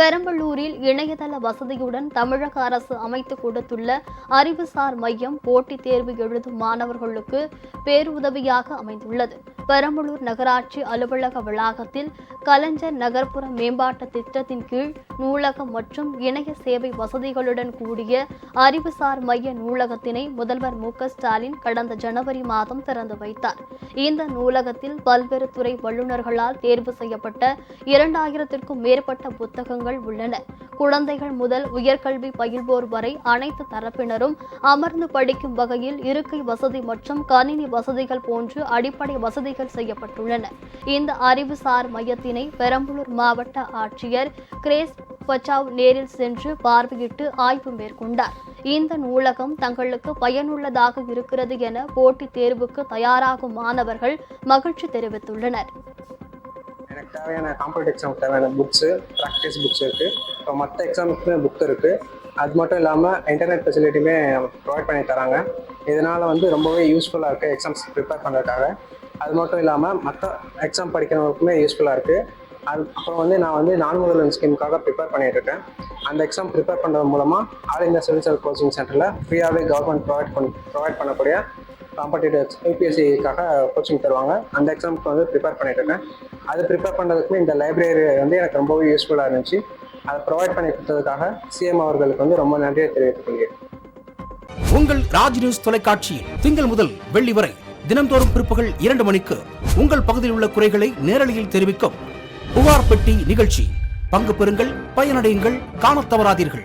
பெரம்பலூரில் இணையதள வசதியுடன் தமிழக அரசு அமைத்து கொடுத்துள்ள அறிவுசார் மையம் போட்டித் தேர்வு எழுதும் மாணவர்களுக்கு பேருதவியாக அமைந்துள்ளது. பெரம்பலூர் நகராட்சி அலுவலக வளாகத்தில் கலைஞர் நகர்ப்புற மேம்பாட்டு திட்டத்தின் கீழ் நூலகம் மற்றும் இணைய சேவை வசதிகளுடன் கூடிய அறிவுசார் மைய நூலகத்தினை முதல்வர் மு ஸ்டாலின் கடந்த ஜனவரி மாதம் திறந்து வைத்தார். இந்த நூலகத்தில் பல்வேறு துறை வல்லுநர்களால் தேர்வு செய்யப்பட்ட இரண்டாயிரத்திற்கும் மேற்பட்ட புத்தகங்கள் உள்ளன. குழந்தைகள் முதல் உயர்கல்வி பயில்வோர் வரை அனைத்து தரப்பினரும் அமர்ந்து படிக்கும் வகையில் இருக்கை வசதி மற்றும் கணினி வசதிகள் போன்று அடிப்படை வசதிகள் செய்யப்பட்டுள்ளன. இந்த அறிவுசார் மையத்தினை பெரம்பலூர் மாவட்ட ஆட்சியர் கிரேஸ் பச்சாவ் நேரில் சென்று பார்வையிட்டு ஆய்வு மேற்கொண்டார். இந்த நூலகம் தங்களுக்கு பயனுள்ளதாக இருக்கிறது என போட்டித் தேர்வுக்கு தயாராகும் மாணவர்கள் மகிழ்ச்சி தெரிவித்துள்ளனர். தேவையான காம்படிட்டிவ் எக்ஸாமுக்கு தேவையான புக்ஸு ப்ராக்டிஸ் புக்ஸ் இருக்குது இப்போ மற்ற எக்ஸாமுக்குமே புக் இருக்குது அது மட்டும் இல்லாமல் இன்டர்நெட் ஃபெசிலிட்டியுமே ப்ரொவைட் பண்ணி தராங்க. இதனால் வந்து ரொம்பவே யூஸ்ஃபுல்லாக இருக்குது எக்ஸாம்ஸ் ப்ரிப்பேர் பண்ணுறதுக்காக அது மட்டும் இல்லாமல் மற்ற எக்ஸாம் படிக்கிறவங்களுக்குமே யூஸ்ஃபுல்லாக இருக்குது அது அப்புறம் வந்து நான் வந்து நான் முதல்வன் ஸ்கீமுக்காக ப்ரிப்பேர் பண்ணிகிட்ருக்கேன் இருக்கேன். அந்த எக்ஸாம் ப்ரிப்பேர் பண்ணுறது மூலமாக all India civil service coaching சென்டரில் ஃப்ரீயாகவே கவர்மெண்ட் ப்ரொவைட் பண்ண ப்ரொவைட் பண்ணக்கூடிய காம்படிட்டிவ் யூபிஎஸ்சிக்காக கோச்சிங் தருவாங்க. அந்த எக்ஸாமுக்கு வந்து ப்ரிப்பேர் பண்ணிட்டு இருக்கேன். அது ப்ரிப்பேர் பண்ணுறதுக்குமே இந்த லைப்ரரி வந்து எனக்கு ரொம்பவே யூஸ்ஃபுல்லாக இருந்துச்சு. அதை ப்ரொவைட் பண்ணி கொடுத்ததுக்காக சிஎம் அவர்களுக்கு வந்து ரொம்ப நன்றியை தெரிவித்துக் கொள்கிறேன். உங்கள் ராஜ் நியூஸ் தொலைக்காட்சியில் திங்கள் முதல் வெள்ளி வரை தினம்தோறும் பிற்பகல் இரண்டு மணிக்கு உங்கள் பகுதியில் உள்ள குறைகளை நேரலையில் தெரிவிக்கும் புகார் பெட்டி நிகழ்ச்சி. பங்கு பெறுங்கள் பயனடையுங்கள் காண தவறாதீர்கள்.